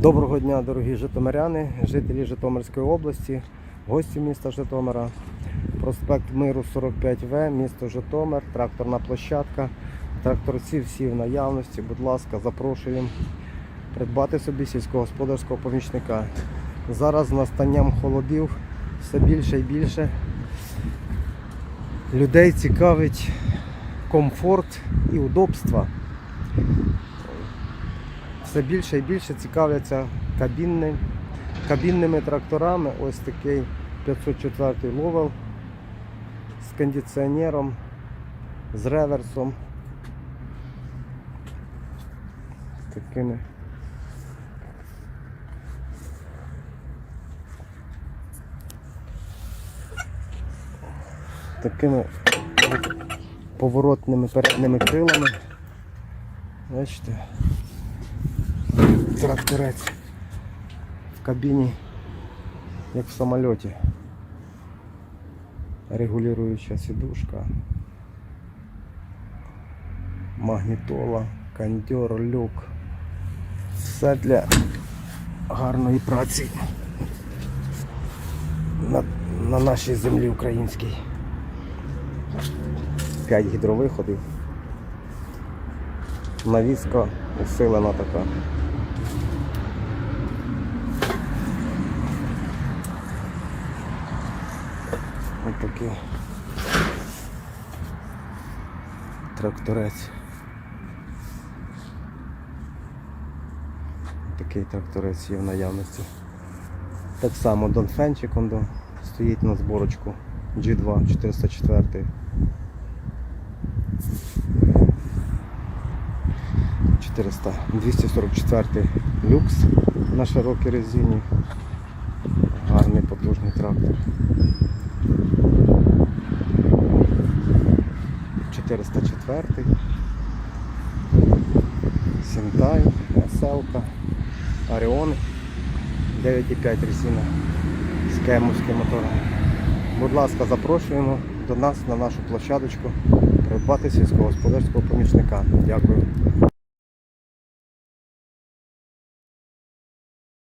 Доброго дня, дорогі житомиряни, жителі Житомирської області, гості міста Житомира. Проспект Миру 45В, місто Житомир, тракторна площадка. Тракторці всі в наявності. Будь ласка, запрошуємо придбати собі сільськогосподарського помічника. Зараз з настанням холодів все більше і більше людей цікавить комфорт і удобства все більше і більше цікавляться кабінним, кабінними тракторами. Ось такий 504 ловел з кондиціонером, з реверсом. Такими. Такими поворотними передними крилами. Бачите? Тракторець в кабіні, як в самольоті. Регулююча сідушка, магнітола, кондьор, люк. Все для гарної праці на, на нашій землі українській. П'ять гідровиходів. Навіска усилена така. Ось такий тракторець. Такий тракторець є в наявності. Так само Донфенчик он до- стоїть на зборочку G2 404. 400, 244 люкс на широкій резині. Гарний потужний трактор. 404 Сентай, Селка, Оріон 9,5 резина з кемовським мотором. Будь ласка, запрошуємо до нас на нашу площадочку придбати сільськогосподарського помічника. Дякую.